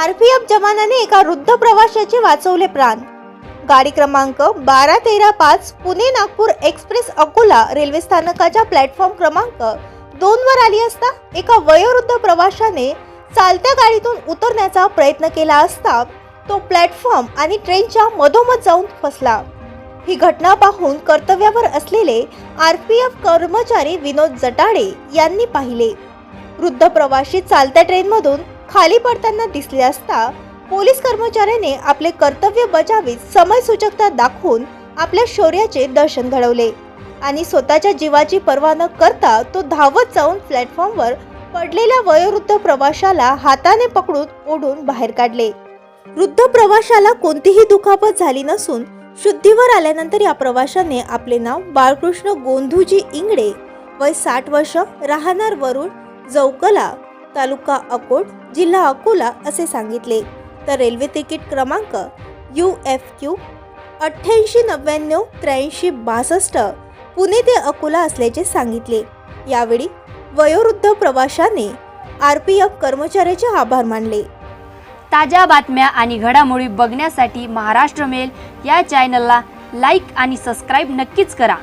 RPF जवानाने एका वृद्ध प्रवाशाचे वाचवले प्राण. गाडी क्रमांक बारा तेरा पाच पुणे नागपूर एक्सप्रेस अकोला रेल्वे स्थानकाच्या प्लॅटफॉर्म क्रमांक दोन वर आली असता एका वयोवृद्ध प्रवाशाने चालत्या गाडीतून उतरण्याचा प्रयत्न केला असता तो प्लॅटफॉर्म आणि ट्रेनच्या मधोमध जाऊन फसला. ही घटना पाहून कर्तव्यावर असलेले आरपीएफ कर्मचारी विनोद जटाडे यांनी पाहिले. वृद्ध प्रवाशी चालत्या ट्रेनमधून खाली पडताना दिसले असता पोलीस कर्मचाऱ्याने आपले कर्तव्य बजावीत समयसूचकता दाखवून आपल्या शौर्याचे दर्शन घडवले. आणि स्वतःच्या जीवाची पर्वा न करता तो धावत जाऊन प्लॅटफॉर्मवर पडलेल्या वयोवृद्ध प्रवाशाला हाताने पकडून ओढून बाहेर काढले. वृद्ध प्रवाशाला कोणतीही दुखापत झाली नसून शुद्धीवर आल्यानंतर या प्रवाशाने आपले नाव बाळकृष्ण गोंधूजी इंगडे वय साठ वर्ष राहणार वरुण जौकला तालुका अकोट जिल्हा अकोला असे सांगितले. तर रेल्वे तिकीट क्रमांक यू एफ क्यू अठ्ठ्याऐंशी नव्याण्णव त्र्याऐंशी बासष्ट पुणे ते अकोला असल्याचे सांगितले. यावेळी वयोवृद्ध प्रवाशाने आर पी एफ कर्मचाऱ्याचे आभार मानले. ताज्या बातम्या आणि घडामोडी बघण्यासाठी महाराष्ट्र मेल या चॅनलला लाईक आणि सबस्क्राईब नक्कीच करा.